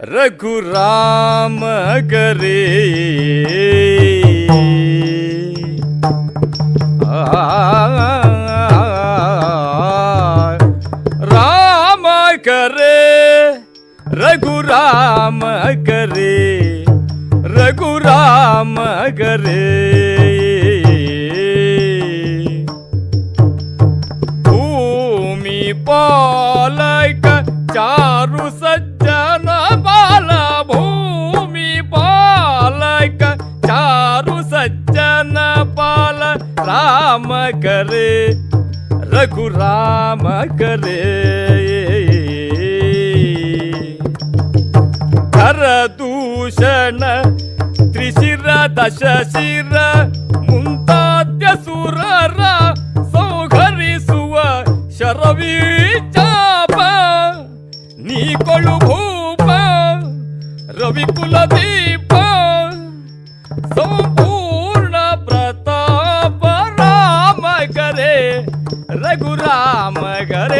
रघुराम करे। राम करे रघुराम करे रघुराम करे చారు సజ్జన బాల భూమి పాలక చారు సజ్జన పాల రామ కరే రఘు రామ కరే. కర దూషణ త్రిశిర దశ శిర ముంతాద్య సురర సౌఘరి సువ శరవీ శ్రీ కొలుభూప రవి కులదీప సంపూర్ణ ప్రతాప రామ గరే రఘురామ గరే